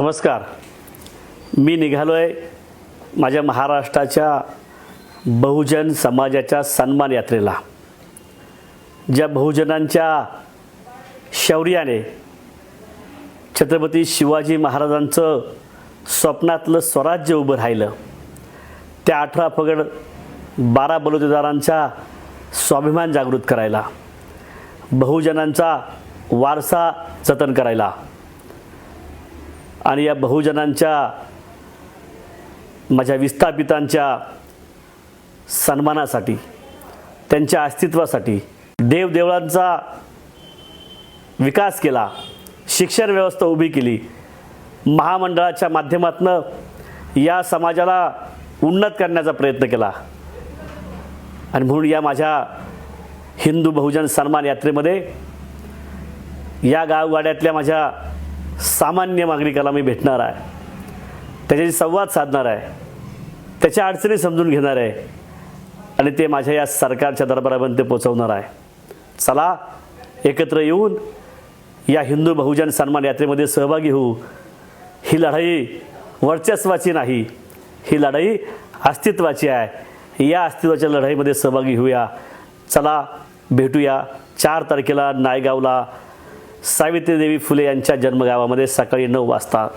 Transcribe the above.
नमस्कार. मी निघालो आहे माझ्या महाराष्ट्राच्या बहुजन समाजाच्या सन्मान यात्रेला. ज्या बहुजनांच्या शौर्याने छत्रपती शिवाजी महाराजांचं स्वप्नातलं स्वराज्य उभं राहिलं. त्या अठरा पगड बारा बलुतेदारांचा स्वाभिमान जागृत करायला बहुजनांचा वारसा जतन करायला आणि या बहुजनांच्या माझ्या विस्थापितांच्या सन्मानासाठी त्यांच्या अस्तित्वासाठी देवदेवळांचा विकास केला शिक्षण व्यवस्था उभी केली महामंडळाच्या माध्यमातून या समाजाला उन्नत करण्याचा प्रयत्न केला. आणि म्हणून या माझ्या हिंदू बहुजन सन्मान यात्रेमध्ये या गावगाड्यातल्या माझ्या सामान्य नागरिकाला मी भेटणार आहे. त्याच्याशी संवाद साधणार आहे. त्याच्या अडचणी समजून घेणार आहे. आणि ते माझ्या या सरकारच्या दरबारापर्यंत पोचवणार आहे. चला एकत्र येऊन या हिंदू बहुजन सन्मान यात्रेमध्ये सहभागी होऊ. ही लढाई वर्चस्वाची नाही. ही लढाई अस्तित्वाची आहे. या अस्तित्वाच्या लढाईमध्ये सहभागी होऊया. चला भेटूया. चार तारखेला नायगावला सावित्रीदेवी फुले यांच्या जन्मगावामध्ये सकाळी नऊ वाजता.